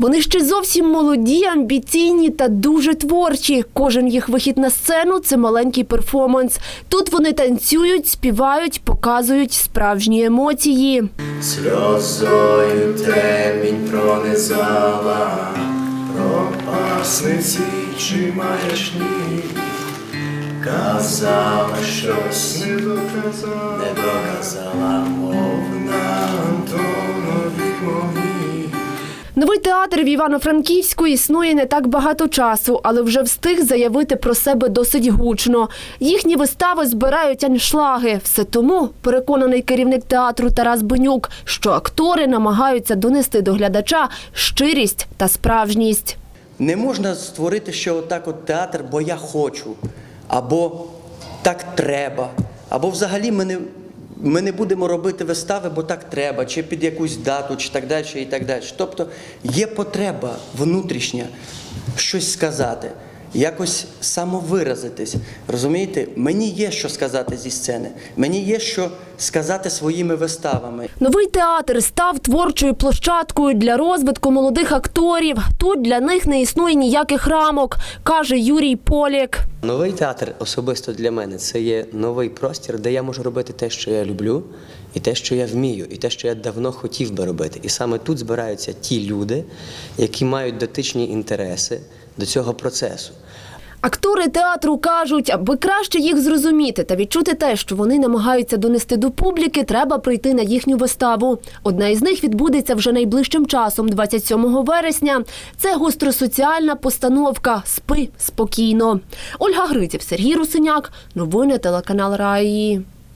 Вони ще зовсім молоді, амбіційні та дуже творчі. Кожен їх вихід на сцену це маленький перформанс. Тут вони танцюють, співають, показують справжні емоції. Сльозою темінь пронизала, пропасниці чи маячні, казала щось, не доказала, не доказала, Новий театр в Івано-Франківську існує не так багато часу, але вже встиг заявити про себе досить гучно. Їхні вистави збирають аншлаги. Все тому переконаний керівник театру Тарас Бенюк, що актори намагаються донести до глядача щирість та справжність. Не можна створити, що отак от театр, бо я хочу, або так треба, або взагалі ми не, ми не будемо робити вистави, бо так треба, чи під якусь дату, чи так далі, і так далі. Тобто є потреба внутрішня щось сказати, якось самовиразитись. Розумієте, мені є що сказати зі сцени, мені є що сказати своїми виставами. Новий театр став творчою площадкою для розвитку молодих акторів. Тут для них не існує ніяких рамок, каже Юрій Полік. Новий театр особисто для мене це є новий простір, де я можу робити те, що я люблю, і те, що я вмію, і те, що я давно хотів би робити. І саме тут збираються ті люди, які мають дотичні інтереси до цього процесу. Актори театру кажуть, аби краще їх зрозуміти та відчути те, що вони намагаються донести до публіки, треба прийти на їхню виставу. Одна із них відбудеться вже найближчим часом, 27 вересня. Це гостросоціальна постановка Спи спокійно. Ольга Гриців, Сергій Русиняк. Новини телеканал Раї.